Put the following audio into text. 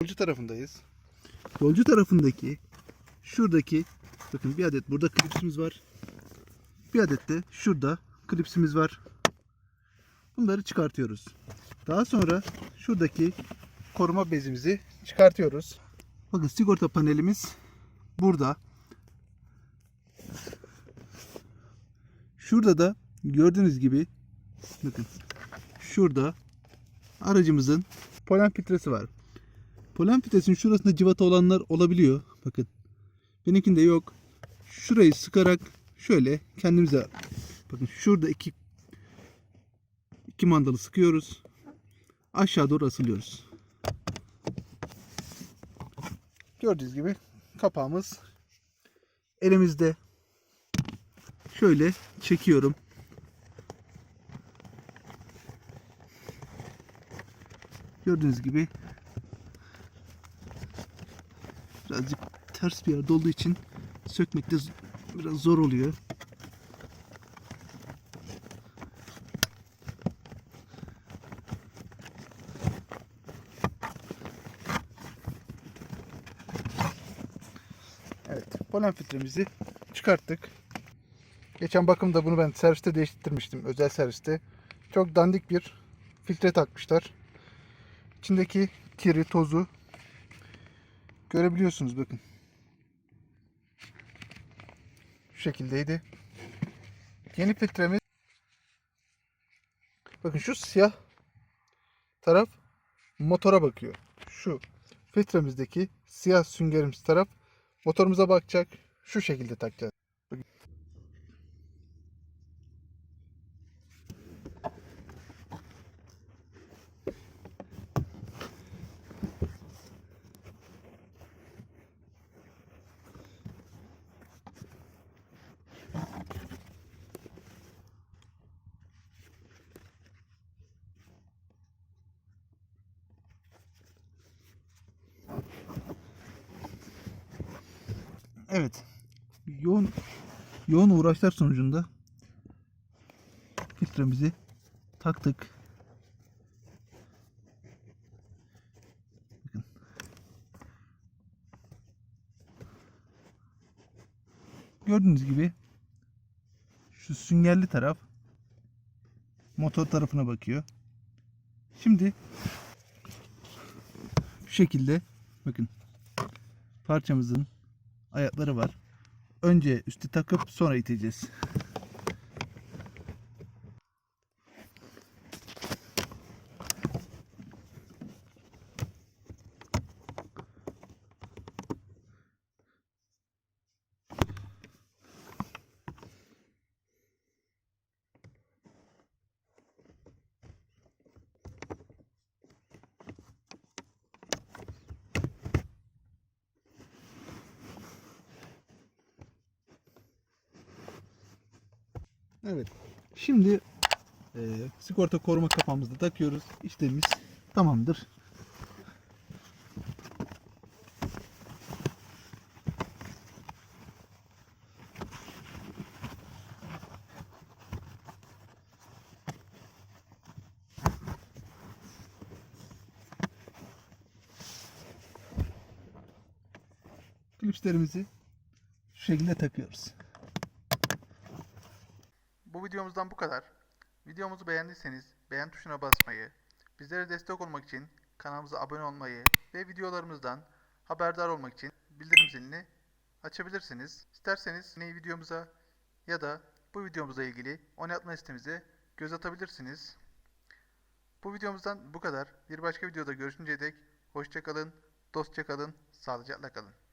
yolcu tarafındayız. Yolcu tarafındaki şuradaki bakın bir adet burada klipsimiz var. Bir adet de şurada klipsimiz var. Bunları çıkartıyoruz. Daha sonra şuradaki koruma bezimizi çıkartıyoruz. Bakın sigorta panelimiz burada. Şurada da gördüğünüz gibi bakın şurada aracımızın polen filtresi var. Polen filtresinin şurasında civata olanlar olabiliyor. Bakın. Benimkinde yok. Şurayı sıkarak şöyle kendimize bakın şurada iki iki mandalı sıkıyoruz. Aşağı doğru asılıyoruz. Gördüğünüz gibi kapağımız elimizde. Şöyle çekiyorum. Gördüğünüz gibi birazcık ters bir yerde olduğu için sökmekte biraz zor oluyor. Evet, polen filtremizi çıkarttık. Geçen bakımda bunu ben serviste değiştirmiştim, özel serviste. Çok dandik bir filtre takmışlar. İçindeki kiri, tozu görebiliyorsunuz bakın. Şu şekildeydi. Yeni filtremiz bakın şu siyah taraf motora bakıyor. Şu filtremizdeki siyah süngerimiz taraf motorumuza bakacak. Şu şekilde takacağız. Evet. Yoğun yoğun uğraşlar sonucunda filtremizi taktık. Bakın. Gördüğünüz gibi şu süngerli taraf motor tarafına bakıyor. Şimdi şu şekilde bakın parçamızın ayakları var. Önce üstü takıp sonra iteceğiz. Evet. Şimdi eee, sigorta koruma kapağımızı takıyoruz. İşlemimiz tamamdır. Klipslerimizi şu şekilde takıyoruz. Videomuzdan bu kadar. Videomuzu beğendiyseniz beğen tuşuna basmayı, bizlere destek olmak için kanalımıza abone olmayı ve videolarımızdan haberdar olmak için bildirim zilini açabilirsiniz. İsterseniz yine videomuza ya da bu videomuzla ilgili oynatma listemize göz atabilirsiniz. Bu videomuzdan bu kadar. Bir başka videoda görüşünceye dek hoşçakalın, dostça kalın, sağlıcakla kalın.